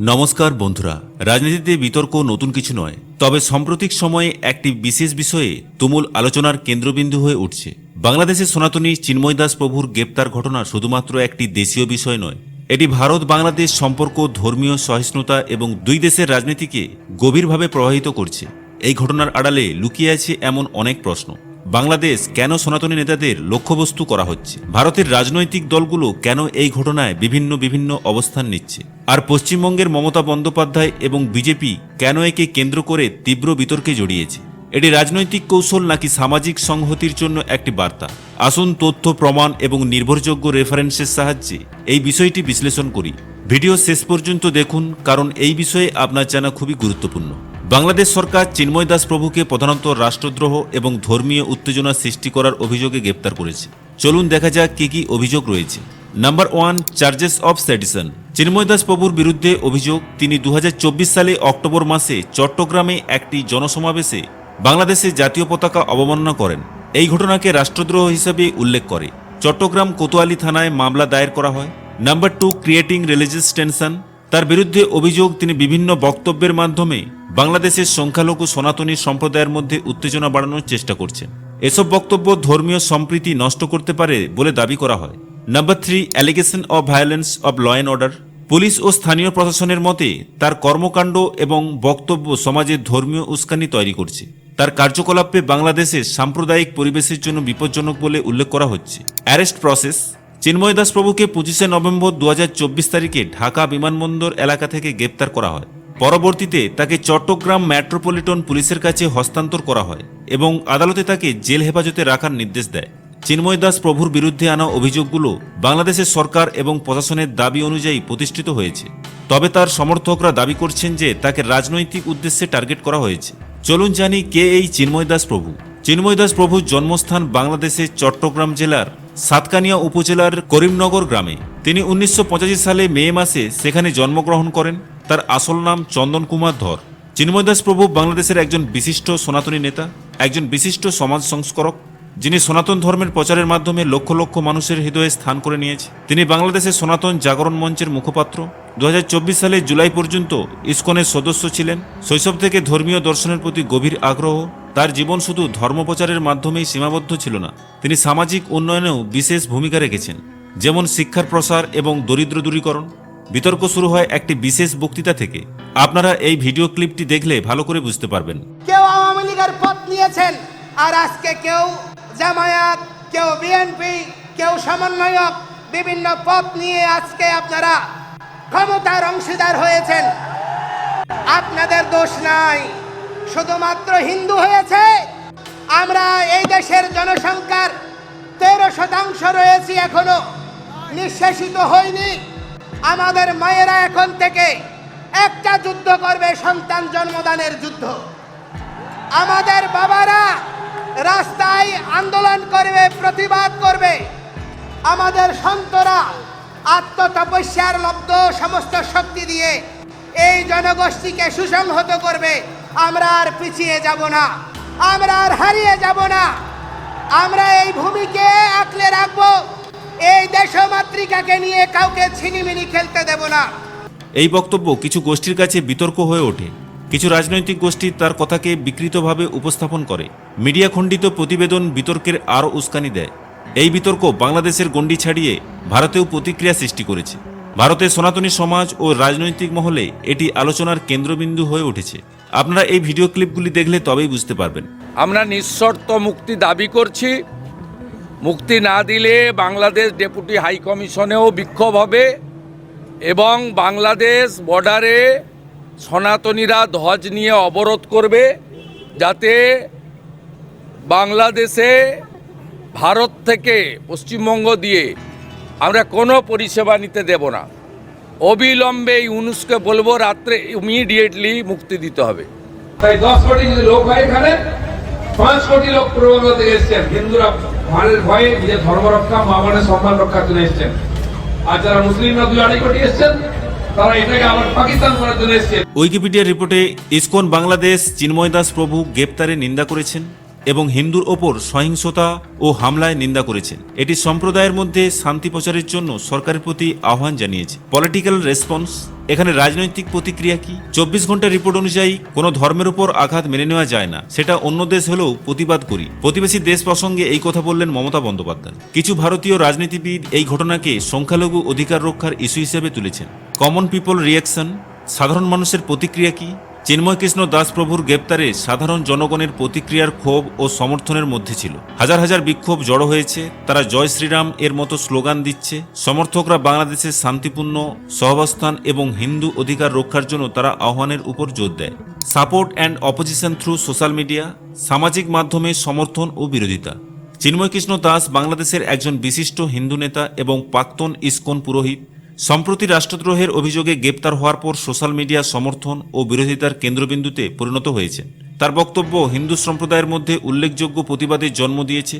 নমস্কার বন্ধুরা, রাজনীতিতে বিতর্ক নতুন কিছু নয়, তবে সাম্প্রতিক সময়ে একটি বিশেষ বিষয়ে তুমুল আলোচনার কেন্দ্রবিন্দু হয়ে উঠছে। বাংলাদেশের সনাতনী চিন্ময় দাস প্রভুর গ্রেপ্তার ঘটনা শুধুমাত্র একটি দেশীয় বিষয় নয়, এটি ভারত বাংলাদেশ সম্পর্ক, ধর্মীয় সহিষ্ণুতা এবং দুই দেশের রাজনীতিকে গভীরভাবে প্রভাবিত করছে। এই ঘটনার আড়ালে লুকিয়ে আছে এমন অনেক প্রশ্ন। বাংলাদেশ কেন সনাতনী নেতাদের লক্ষ্যবস্তু করা হচ্ছে? ভারতের রাজনৈতিক দলগুলো কেন এই ঘটনায় বিভিন্ন বিভিন্ন অবস্থান নিচ্ছে? আর পশ্চিমবঙ্গের মমতা বন্দ্যোপাধ্যায় এবং বিজেপি কেন একে কেন্দ্র করে তীব্র বিতর্কে জড়িয়েছে? এটি রাজনৈতিক কৌশল নাকি সামাজিক সংহতির জন্য একটি বার্তা? আসুন তথ্য, প্রমাণ এবং নির্ভরযোগ্য রেফারেন্সের সাহায্যে এই বিষয়টি বিশ্লেষণ করি। ভিডিও শেষ পর্যন্ত দেখুন, কারণ এই বিষয়ে আপনার জানা খুবই গুরুত্বপূর্ণ। বাংলাদেশ সরকার চিন্ময় দাস প্রভুকে প্রধানত রাষ্ট্রদ্রোহ এবং ধর্মীয় উত্তেজনা সৃষ্টি করার অভিযোগে গ্রেপ্তার করেছে। চলুন দেখা যাক কি কি অভিযোগ রয়েছে। Number one, charges of sedition Chinmoy Das প্রভুর বিরুদ্ধে অভিযোগ, তিনি দু হাজার চব্বিশ সালে অক্টোবর মাসে চট্টগ্রামে একটি জনসমাবেশে বাংলাদেশের জাতীয় পতাকা অবমাননা করেন। এই ঘটনাকে রাষ্ট্রদ্রোহ হিসেবে উল্লেখ করে। চট্টগ্রাম কোতোয়ালি থানায় মামলা দায়ের করা হয়। Number two, creating religious tension. তার বিরুদ্ধে অভিযোগ তিনি বিভিন্ন বক্তব্যের মাধ্যমে বাংলাদেশের সংখ্যালঘু সনাতনী সম্প্রদায়ের মধ্যে উত্তেজনা বাড়ানোর চেষ্টা করছেন। এসব বক্তব্য ধর্মীয় সম্প্রীতি নষ্ট করতে পারে বলে দাবি করা হয়। Number three allegation of violence of law and order police ও স্থানীয় প্রশাসনের মতে তার কর্মকাণ্ড এবং বক্তব্য সমাজের ধর্মীয় উস্কানি তৈরি করছে। তার কার্যকলাপে বাংলাদেশের সাম্প্রদায়িক পরিবেশের জন্য বিপজ্জনক বলে উল্লেখ করা হচ্ছে। অ্যারেস্ট প্রসেস চিন্ময় দাস প্রভুকে পঁচিশে নভেম্বর দু হাজার চব্বিশ তারিখে ঢাকা বিমানবন্দর এলাকা থেকে গ্রেপ্তার করা হয়। পরবর্তীতে তাকে চট্টগ্রাম মেট্রোপলিটন পুলিশের কাছে হস্তান্তর করা হয় এবং আদালতে তাকে জেল হেফাজতে রাখার নির্দেশ দেয়। চিন্ময় দাস প্রভুর বিরুদ্ধে আনা অভিযোগগুলো বাংলাদেশের সরকার এবং প্রশাসনের দাবি অনুযায়ী প্রতিষ্ঠিত হয়েছে। তবে তার সমর্থকরা দাবি করছেন যে তাকে রাজনৈতিক উদ্দেশ্যে টার্গেট করা হয়েছে। চলুন জানি কে এই চিন্ময় দাস প্রভু। চিন্ময় দাস প্রভুর জন্মস্থান বাংলাদেশের চট্টগ্রাম জেলার সাতকানিয়া উপজেলার করিমনগর গ্রামে। তিনি উনিশশো পঁচাশি সালে মে মাসে সেখানে জন্মগ্রহণ করেন। তার আসল নাম চন্দন কুমার ধর। চিন্ময় দাস প্রভু বাংলাদেশের একজন বিশিষ্ট সনাতনী নেতা, একজন বিশিষ্ট সমাজ সংস্কারক, যিনি সনাতন ধর্মের প্রচারের মাধ্যমে লক্ষ লক্ষ মানুষের হৃদয়ে স্থান করে নিয়েছে। তিনি বাংলাদেশের সনাতন জাগরণ মঞ্চের মুখপাত্র। দু হাজার চব্বিশ সালে জুলাই পর্যন্ত ইসকনের সদস্য ছিলেন। শৈশব থেকে ধর্মীয় দর্শনের প্রতি গভীর আগ্রহ তার জীবন শুধু ধর্মপ্রচারের মাধ্যমেই সীমাবদ্ধ ছিল না, তিনি সামাজিক উন্নয়নেও বিশেষ ভূমিকা রেখেছেন, যেমন শিক্ষার প্রসার এবং দরিদ্র দূরীকরণ। বিতর্ক শুরু হয় একটি বিশেষ বক্তৃতা থেকে। আপনারা এই ভিডিও ক্লিপটি দেখলে ভালো করে বুঝতে পারবেন। কেউ আওয়ামী লীগের পথ নিয়েছেন, আর আজকে কেউ জামায়াত, কেউ বিএনপি, কেউ সমন্বয়ক বিভিন্ন পথ নিয়ে আজকে আপনারা ক্ষমতার অংশীদার হয়েছেন। আপনাদের দোষ নাই। শুধুমাত্র হিন্দু হয়েছে। আমরা এই দেশের জনসংখ্যার তেরো শতাংশ রয়েছি এখনও। নিঃশেষিত হয়নি। আমাদের মায়েরা এখন থেকে একটা যুদ্ধ করবে, সন্তান জন্মদানের যুদ্ধ। আমাদের বাবারা রাস্তায় আন্দোলন করবে, প্রতিবাদ করবে। আমাদের সন্তরা আত্মতপস্যার লব্ধ সমস্ত শক্তি দিয়ে এই জনগোষ্ঠীকে সুসংহত করবে। আমরা আর পিছিয়ে যাব না। আমরা আর হারিয়ে যাব না। আমরা এই ভূমিকে আঁকলে রাখব। এই দেশমাতৃকাকে নিয়ে কাউকে ছিনিমিনি খেলতে দেব না। এই বক্তব্য কিছু গোষ্ঠীর কাছে বিতর্ক হয়ে ওঠে। কিছু রাজনৈতিক গোষ্ঠী তার কথাকে বিকৃতভাবে উপস্থাপন করে। মিডিয়া খণ্ডিত প্রতিবেদন বিতর্কের আরও উস্কানি দেয়। এই বিতর্ক বাংলাদেশের গণ্ডি ছাড়িয়ে ভারতেও প্রতিক্রিয়া সৃষ্টি করেছে। ভারতের সনাতনী সমাজ ও রাজনৈতিক মহলে এটি আলোচনার কেন্দ্রবিন্দু হয়ে উঠেছে। আপনারা এই ভিডিও ক্লিপগুলি দেখলে তবেই বুঝতে পারবেন। আমরা নিঃশর্ত মুক্তি দাবি করছি। মুক্তি না দিলে বাংলাদেশ ডেপুটি হাই কমিশনেও বিক্ষোভ হবে এবং বাংলাদেশ বর্ডারে সনাতনীরা ধ্বজ নিয়ে অবরোধ করবে যাতে বাংলাদেশে ভারত থেকে পশ্চিমবঙ্গ দিয়ে আমরা কোনো পরিষেবা নিতে দেব না। অবিলম্বে ইউনুসকে বলব রাত্রে ইমিডিয়েটলি মুক্তি দিতে হবে। তাই দশ কোটি যদি লোক হয় এখানে পাঁচ কোটি লোক পূর্ববঙ্গ থেকে এসছেন। হিন্দুরা ভারের ভয়ে নিজের ধর্ম রক্ষা মা বোনের সম্মান রক্ষার জন্য এসছেন। আর যারা মুসলিমরা দুই আড়াই কোটি এসছেন তারা এটাকে আবার পাকিস্তান করার জন্য এসছেন। উইকিপিডিয়ার রিপোর্টে ইসকন বাংলাদেশ চিন্ময় দাস প্রভু গ্রেপ্তারে নিন্দা করেছেন। এবং হিন্দুর ওপর সহিংসতা ও হামলায় নিন্দা করেছেন। এটি সম্প্রদায়ের মধ্যে শান্তি প্রচারের জন্য সরকারের প্রতি আহ্বান জানিয়েছে। পলিটিক্যাল রেসপন্স এখানে রাজনৈতিক প্রতিক্রিয়া কি? চব্বিশ ঘণ্টা রিপোর্ট অনুযায়ী, কোনো ধর্মের উপর আঘাত মেনে নেওয়া যায় না। সেটা অন্য দেশ হলেও প্রতিবাদ করি। প্রতিবেশী দেশ প্রসঙ্গে এই কথা বললেন মমতা বন্দ্যোপাধ্যায়। কিছু ভারতীয় রাজনীতিবিদ এই ঘটনাকে সংখ্যালঘু অধিকার রক্ষার ইস্যু হিসেবে তুলেছেন। কমন পিপল রিয়াকশন সাধারণ মানুষের প্রতিক্রিয়া কি? চিন্ময় কৃষ্ণ দাস প্রভুর গ্রেপ্তারে সাধারণ জনগণের প্রতিক্রিয়ার ক্ষোভ ও সমর্থনের মধ্যে ছিল। হাজার হাজার বিক্ষোভ জড়ো হয়েছে, তারা জয় শ্রীরাম এর মতো স্লোগান দিচ্ছে। সমর্থকরা বাংলাদেশের শান্তিপূর্ণ, সহাবস্থান এবং হিন্দু অধিকার রক্ষার জন্য তারা আহ্বানের উপর জোর দেয়। Support and opposition through social media, সামাজিক মাধ্যমে সমর্থন ও বিরোধিতা। চিন্ময় কৃষ্ণ দাস বাংলাদেশের একজন বিশিষ্ট হিন্দু নেতা এবং প্রাক্তন ইসকন পুরোহিত। সম্প্রতি রাষ্ট্রদ্রোহের অভিযোগে গ্রেপ্তার হওয়ার পর সোশ্যাল মিডিয়া সমর্থন ও বিরোধিতার কেন্দ্রবিন্দুতে পরিণত হয়েছে। তার বক্তব্য হিন্দু সম্প্রদায়ের মধ্যে উল্লেখযোগ্য প্রতিবাদের জন্ম দিয়েছে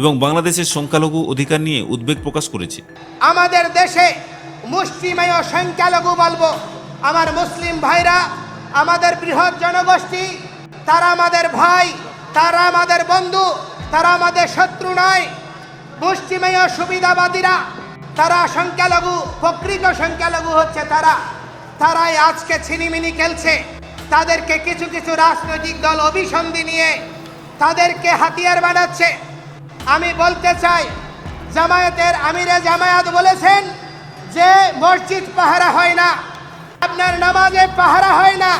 এবং বাংলাদেশের সংখ্যালঘু অধিকার নিয়ে উদ্বেগ প্রকাশ করেছে। আমাদের দেশে মুসলিমেয় সংখ্যালঘু বলব, আমার মুসলিম ভাইরা, আমাদের বৃহৎ জনগোষ্ঠী, তারা আমাদের ভাই, তারা আমাদের বন্ধু, তারা আমাদের শত্রু নয়। মুসলিমেয় সুবিধাবাদীরা তারা সংখ্যালঘু, প্রকৃত সংখ্যালঘু হচ্ছে তারা। তারাই আজকে ছিনিমিনি খেলছে। তাদেরকে কিছু কিছু রাজনৈতিক দল অভিসন্ধি নিয়ে তাদেরকে হাতিয়ার বানাচ্ছে। আমি বলতে চাই, জামায়াতের আমিরে জামায়াত বলেছেন যে মসজিদ পাহারা হয় না, আপনার নামাজে পাহারা হয় না।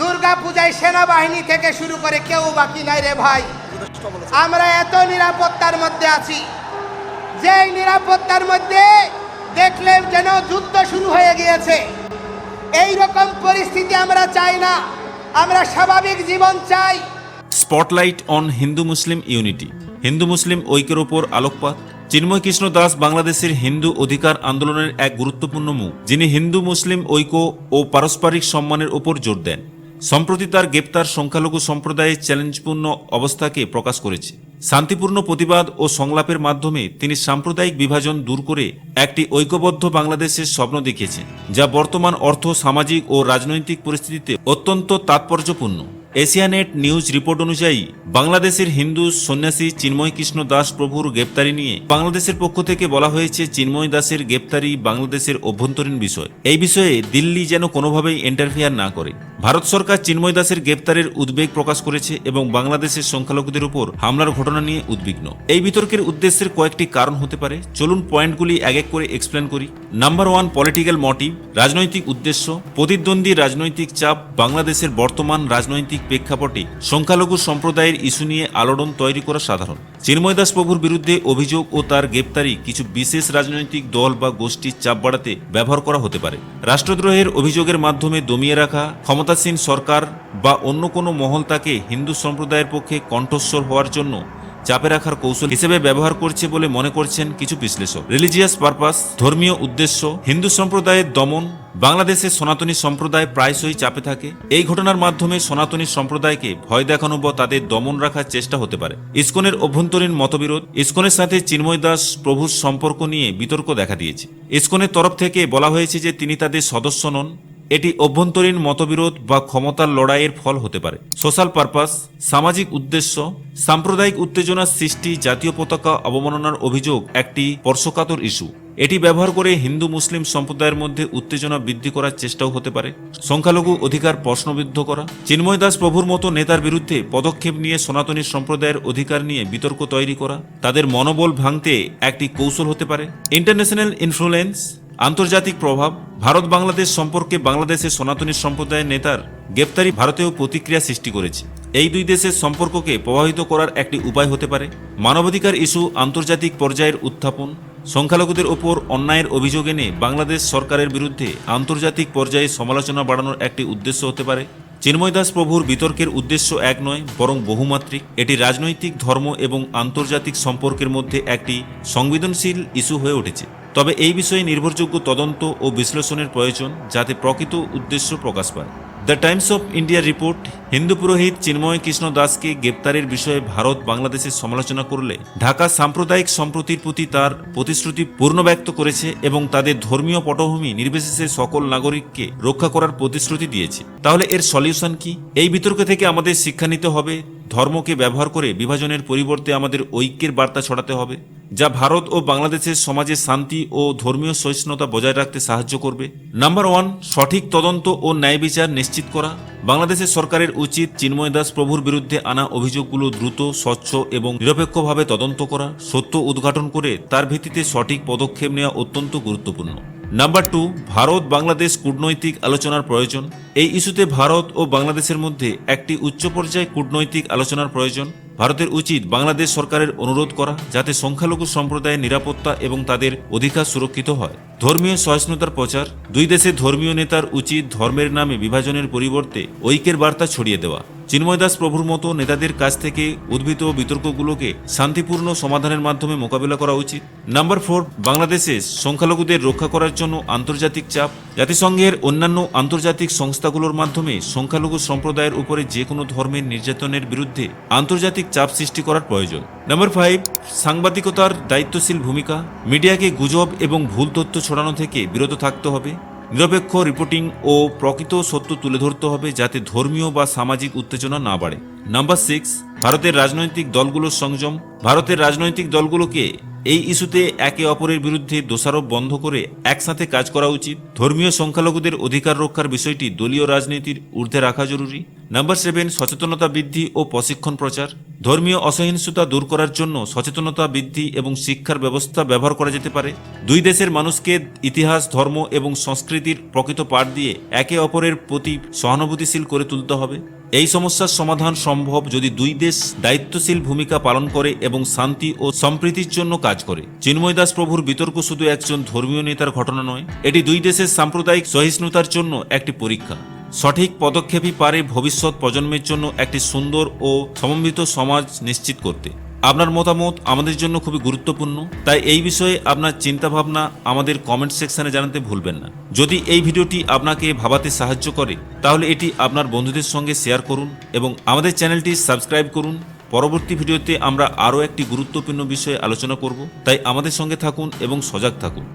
দুর্গা পূজায় সেনাবাহিনী থেকে শুরু করে কেউ বাকি নাই রে ভাই। আমরা এত নিরাপত্তার মধ্যে আছি। যে নিরাপত্তার মধ্যে দেখলে যেন যুদ্ধ শুরু হয়ে গিয়েছে এই রকম পরিস্থিতি আমরা চাই না। আমরা স্বাভাবিক জীবন চাই। Spotlight on Hindu Muslim unity. Hindu মুসলিম ঐক্যের ওপর আলোকপাত। চিন্ময় কৃষ্ণ দাস বাংলাদেশের হিন্দু অধিকার আন্দোলনের এক গুরুত্বপূর্ণ মুখ, যিনি হিন্দু মুসলিম ঐক্য ও পারস্পরিক সম্মানের ওপর জোর দেন। সম্প্রতি তার গ্রেপ্তার সংখ্যালঘু সম্প্রদায়ের চ্যালেঞ্জপূর্ণ অবস্থাকে প্রকাশ করেছে। শান্তিপূর্ণ প্রতিবাদ ও সংলাপের মাধ্যমে তিনি সাম্প্রদায়িক বিভাজন দূর করে একটি ঐক্যবদ্ধ বাংলাদেশের স্বপ্ন দেখিয়েছেন, যা বর্তমান অর্থ, সামাজিক ও রাজনৈতিক পরিস্থিতিতে অত্যন্ত তাৎপর্যপূর্ণ। এশিয়ানেট নিউজ রিপোর্ট অনুযায়ী, বাংলাদেশের হিন্দু সন্ন্যাসী চিন্ময় কৃষ্ণ দাস প্রভুর গ্রেপ্তারি নিয়ে বাংলাদেশের পক্ষ থেকে বলা হয়েছে চিন্ময় দাসের গ্রেপ্তারি বাংলাদেশের অভ্যন্তরীণ বিষয়। এই বিষয়ে দিল্লি যেন কোনোভাবেই ইন্টারফিয়ার না করে। ভারত সরকার চিন্ময় দাসের গ্রেপ্তারের উদ্বেগ প্রকাশ করেছে এবং বাংলাদেশের সংখ্যালঘুদের উপর হামলার ঘটনা নিয়ে উদ্বিগ্ন। এই বিতর্কের উদ্দেশ্যের কয়েকটি কারণ হতে পারে। চলুন পয়েন্টগুলি এক এক করে এক্সপ্লেন করি। নাম্বার ওয়ান পলিটিক্যাল মোটিভ রাজনৈতিক উদ্দেশ্য, প্রতিদ্বন্দ্বী রাজনৈতিক চাপ, বাংলাদেশের বর্তমান রাজনৈতিক প্রেক্ষাপটে সংখ্যালঘু সম্প্রদায়ের ইস্যু নিয়ে আলোড়ন তৈরি করা সাধারণ। চিন্ময় দাস প্রভুর বিরুদ্ধে অভিযোগ ও তার গ্রেপ্তারি কিছু বিশেষ রাজনৈতিক দল বা গোষ্ঠীর চাপ বাড়াতে ব্যবহার করা হতে পারে। রাষ্ট্রদ্রোহের অভিযোগের মাধ্যমে দমিয়ে রাখা, ক্ষমতাসীন সরকার বা অন্য কোনো মহল তাকে হিন্দু সম্প্রদায়ের পক্ষে কণ্ঠস্বর হওয়ার জন্য চাপে রাখার কৌশল হিসেবে ব্যবহার করছে বলে মনে করছেন কিছু বিশ্লেষক। রিলিজিয়াস পারপাস, ধর্মীয় উদ্দেশ্য, হিন্দু সম্প্রদায়ের দমন বাংলাদেশের সনাতনী সম্প্রদায় প্রায়শই চাপে থাকে। এই ঘটনার মাধ্যমে সনাতনী সম্প্রদায়কে ভয় দেখানো বা তাদের দমন রাখার চেষ্টা হতে পারে। ইসকনের অভ্যন্তরীণ মতবিরোধ, ইসকনের সাথে চিন্ময় দাস প্রভুর সম্পর্ক নিয়ে বিতর্ক দেখা দিয়েছে। ইসকনের তরফ থেকে বলা হয়েছে যে তিনি তাদের সদস্য নন। এটি অভ্যন্তরীণ মতবিরোধ বা ক্ষমতার লড়াইয়ের ফল হতে পারে। সোশ্যাল পারপাস সামাজিক উদ্দেশ্য, সাম্প্রদায়িক উত্তেজনার সৃষ্টি, জাতীয় পতাকা অবমাননার অভিযোগ একটি স্পর্শকাতর ইস্যু। এটি ব্যবহার করে হিন্দু মুসলিম সম্প্রদায়ের মধ্যে উত্তেজনা বৃদ্ধি করার চেষ্টাও হতে পারে। সংখ্যালঘু অধিকার প্রশ্নবিদ্ধ করা। চিন্ময় দাস প্রভুর মতো নেতার বিরুদ্ধে পদক্ষেপ নিয়ে সনাতনী সম্প্রদায়ের অধিকার নিয়ে বিতর্ক তৈরি করা। তাদের মনোবল ভাঙতে একটি কৌশল হতে পারে। ইন্টারন্যাশনাল ইনফ্লুয়েন্স আন্তর্জাতিক প্রভাব, ভারত বাংলাদেশ সম্পর্কে বাংলাদেশের সনাতনী সম্প্রদায়ের নেতার গ্রেপ্তারি ভারতেও প্রতিক্রিয়া সৃষ্টি করেছে। এই দুই দেশের সম্পর্ককে প্রভাবিত করার একটি উপায় হতে পারে। মানবাধিকার ইস্যু, আন্তর্জাতিক পর্যায়ের উত্থাপন, সংখ্যালঘুদের ওপর অন্যায়ের অভিযোগ এনে বাংলাদেশ সরকারের বিরুদ্ধে আন্তর্জাতিক পর্যায়ে সমালোচনা বাড়ানোর একটি উদ্দেশ্য হতে পারে। চিন্ময় দাস প্রভুর বিতর্কের উদ্দেশ্য এক নয়, বরং বহুমাত্রিক। এটি রাজনৈতিক, ধর্ম এবং আন্তর্জাতিক সম্পর্কের মধ্যে একটি সংবেদনশীল ইস্যু হয়ে উঠেছে। তবে এই বিষয়ে নির্ভরযোগ্য তদন্ত ও বিশ্লেষণের প্রয়োজন যাতে প্রকৃত উদ্দেশ্য প্রকাশ পায়। The Times of India report, Hindu পুরোহিত চিন্ময় কৃষ্ণ দাসকে গ্রেপ্তারের বিষয়ে ভারত বাংলাদেশের সমালোচনা করলে ঢাকা সাম্প্রদায়িক সম্প্রতির প্রতি তার প্রতিশ্রুতি পূর্ণ ব্যক্ত করেছে এবং তাদের ধর্মীয় পটভূমি নির্বিশেষে সকল নাগরিককে রক্ষা করার প্রতিশ্রুতি দিয়েছে। তাহলে এর সলিউশন কি? এই বিতর্ক থেকে আমাদের শিক্ষা নিতে হবে। ধর্মকে ব্যবহার করে বিভাজনের পরিবর্তে আমাদের ঐক্যের বার্তা ছড়াতে হবে, যা ভারত ও বাংলাদেশের সমাজে শান্তি ও ধর্মীয় সহিষ্ণুতা বজায় রাখতে সাহায্য করবে। নাম্বার ওয়ান, সঠিক তদন্ত ও ন্যায় বিচার নিশ্চিত করা। বাংলাদেশের সরকারের উচিত চিন্ময় দাস প্রভুর বিরুদ্ধে আনা অভিযোগগুলো দ্রুত, স্বচ্ছ এবং নিরপেক্ষভাবে তদন্ত করা। সত্য উদ্ঘাটন করে তার ভিত্তিতে সঠিক পদক্ষেপ নেওয়া অত্যন্ত গুরুত্বপূর্ণ। নাম্বার টু ভারত বাংলাদেশ কূটনৈতিক আলোচনার প্রয়োজন। এই ইস্যুতে ভারত ও বাংলাদেশের মধ্যে একটি উচ্চ পর্যায়ে কূটনৈতিক আলোচনার প্রয়োজন। ভারতের উচিত বাংলাদেশ সরকারের অনুরোধ করা, যাতে সংখ্যালঘু সম্প্রদায়ের নিরাপত্তা এবং তাদের অধিকার সুরক্ষিত হয়। ধর্মীয় সহিষ্ণুতার প্রচার, দুই দেশের ধর্মীয় নেতার উচিত ধর্মের নামে বিভাজনের পরিবর্তে ঐক্যের বার্তা ছড়িয়ে দেওয়া। চিন্ময় দাস প্রভুর মতো নেতাদের কাছ থেকে উদ্ভূত বিতর্কগুলোকে শান্তিপূর্ণ সমাধানের মাধ্যমে মোকাবিলা করা উচিত। নাম্বার ফোর, বাংলাদেশে সংখ্যালঘুদের রক্ষা করার জন্য আন্তর্জাতিক চাপ। জাতিসংঘের অন্যান্য আন্তর্জাতিক সংস্থাগুলোর মাধ্যমে সংখ্যালঘু সম্প্রদায়ের উপরে যে কোনো ধর্মের নির্যাতনের বিরুদ্ধে আন্তর্জাতিক চাপ সৃষ্টি করার প্রয়োজন। নাম্বার ফাইভ, সাংবাদিকতার দায়িত্বশীল ভূমিকা। মিডিয়াকে গুজব এবং ভুল তথ্য ছড়ানো থেকে বিরত থাকতে হবে। নিরপেক্ষ রিপোর্টিং ও প্রকৃত সত্য তুলে ধরতে হবে যাতে ধর্মীয় বা সামাজিক উত্তেজনা না বাড়ে। নাম্বার সিক্স ভারতের রাজনৈতিক দলগুলোর সংযম। ভারতের রাজনৈতিক দলগুলোকে এই ইস্যুতে একে অপরের বিরুদ্ধে দোষারোপ বন্ধ করে একসাথে কাজ করা উচিত। ধর্মীয় সংখ্যালঘুদের অধিকার রক্ষার বিষয়টি দলীয় রাজনীতির ঊর্ধ্বে রাখা জরুরি। নাম্বার সেভেন সচেতনতা বৃদ্ধি ও প্রশিক্ষণ প্রচার। ধর্মীয় অসহিংসতা দূর করার জন্য সচেতনতা বৃদ্ধি এবং শিক্ষার ব্যবস্থা ব্যবহার করা যেতে পারে। দুই দেশের মানুষকে ইতিহাস, ধর্ম এবং সংস্কৃতির প্রকৃত পাঠ দিয়ে একে অপরের প্রতি সহানুভূতিশীল করে তুলতে হবে। এই সমস্যার সমাধান সম্ভব যদি দুই দেশ দায়িত্বশীল ভূমিকা পালন করে এবং শান্তি ও সম্প্রীতির জন্য কাজ করে। চিন্ময় দাস প্রভুর বিতর্ক শুধু একজন ধর্মীয় নেতার ঘটনা নয়, এটি দুই দেশের সাম্প্রদায়িক সহিষ্ণুতার জন্য একটি পরীক্ষা। সঠিক পদক্ষেপই পারে ভবিষ্যৎ প্রজন্মের জন্য একটি সুন্দর ও সমন্বিত সমাজ নিশ্চিত করতে। আপনার মতামত আমাদের জন্য খুবই গুরুত্বপূর্ণ, তাই এই বিষয়ে আপনার চিন্তাভাবনা আমাদের কমেন্ট সেকশানে জানাতে ভুলবেন না। যদি এই ভিডিওটি আপনাকে ভাবাতে সাহায্য করে, তাহলে এটি আপনার বন্ধুদের সঙ্গে শেয়ার করুন এবং আমাদের চ্যানেলটি সাবস্ক্রাইব করুন। পরবর্তী ভিডিওতে আমরা আরও একটি গুরুত্বপূর্ণ বিষয়ে আলোচনা করব, তাই আমাদের সঙ্গে থাকুন এবং সজাগ থাকুন।